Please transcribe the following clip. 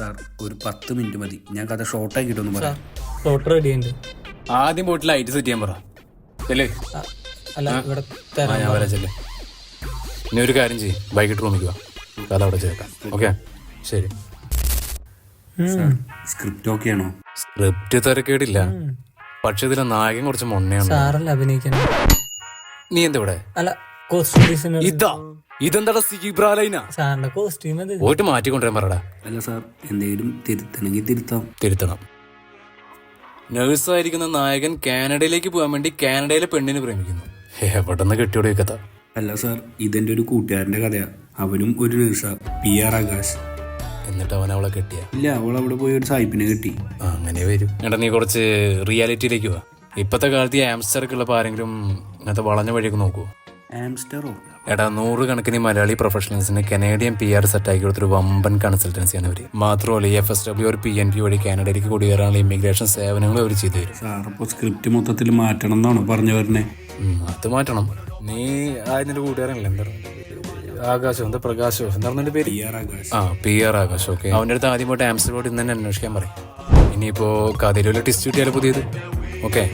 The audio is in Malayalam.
സാർ ഒരു പത്ത് മിനിറ്റ് മതി. ഞാൻ കഥ ഷോർട്ട് ആക്കിയിട്ടൊന്ന് സാർ പറയാം ഷോർട്ട് റെഡി ഉണ്ട് ആദ്യം പോയിട്ട് ലൈറ്റ് സെറ്റ് ചെയ്യാൻ പറ. ചെല്ലേ. ആ, അല്ല ഇവിടെ ആ തരാം ഞാൻ വരാം ചെല്ലേ. ഇനി ഒരു കാര്യം ചെയ്യും. വൈകിട്ട് റൂമിൽ വാ. കഥ അവിടെ ചേർക്കാം. ഓക്കെ ശരി. സ്ക്രിപ്റ്റ് ഓക്കെ ആണോ? സ്ക്രിപ്റ്റ് തിരക്കേടില്ല. പക്ഷെ ഇതിലെ നായകൻ കുറച്ച് മൊണ്ണയാണ്. സാറല്ല അഭിനയിക്കണം നീ എന്താ ഇവിടെ അല്ല കോസ്റ്റ്യൂം ഇതാ ഇതെന്താടാ സീബ്രാലൈനാ സാറിന്റെ കോസ്റ്റ്യൂം പോയിട്ട് മാറ്റിക്കൊണ്ടുവരാൻ പറടാ. അല്ല സാർ എന്തെങ്കിലും തിരുത്തണമെങ്കിൽ തിരുത്താം. തിരുത്തണം. നഴ്സായിരിക്കുന്ന നായകൻ കാനഡയിലേക്ക് പോകാൻ വേണ്ടി കാനഡയിലെ പെണ്ണിനെ പ്രേമിക്കുന്നു. എവിടെന്ന് കെട്ടിയോടെ കഥ? അല്ല സാർ ഇതെന്റെ ഒരു കൂട്ടുകാരന്റെ കഥയാ. അവനും ഒരു നഴ്സാ പി ആർ ആകാശ്. എന്നിട്ട് അവൻ അവളെ കെട്ടിയ? ഇല്ല അവൾ അവിടെ പോയി ഒരു സായിപ്പിനെ കെട്ടി. അങ്ങനെ വരും. എടാ നീ കുറച്ച് റിയാലിറ്റിയിലേക്ക് വാ. ഇപ്പത്തെ കാലത്ത് ഈ ആംസ്റ്റർക്ക് ഉള്ളപ്പോൾ ആരെങ്കിലും ഇങ്ങനത്തെ വളഞ്ഞ വഴിയൊക്കെ നോക്കൂ ആംസ്റ്ററോ എടാ നൂറുകണക്കിന് മലയാളി പ്രൊഫഷണൽസിന് കനേഡിയൻ പി ആർ സെറ്റ് ആക്കി കൊടുത്തൊരു വമ്പൻ കൺസൾട്ടൻസിയാണ് അവർ മാത്രമല്ല ഈ എഫ് എസ് ഡബ്ല്യു ഒരു പി എൻ പി വഴി കാനഡയിലേക്ക് കുടിയേറാനുള്ള ഇമിഗ്രേഷൻ സേവനങ്ങൾ അവർ ചെയ്തു തരും. സാർ സ്ക്രിപ്റ്റ് മൊത്തത്തിൽ മാറ്റണം എന്നാണ് പറഞ്ഞു വരുന്നത് അത് മാറ്റണം. നീ ആയതിന്റെ കൂട്ടുകാരനല്ലേ? എന്താ? ആകാശോ എന്താ പ്രകാശോ? എന്താ നിന്റെ പേര്? ആ പി ആർ ആകാശ് ഓക്കെ അവന്റെ അടുത്ത് ആദ്യമായിട്ട് ആംസ്റ്റർഡോട്ട് ഇന്ന് തന്നെ അന്വേഷിക്കാൻ പറയും. ഇനിയിപ്പോ കഥയിലുള്ള ടിസ്റ്റ് കിട്ടിയാലോ പുതിയത്? ഓക്കെ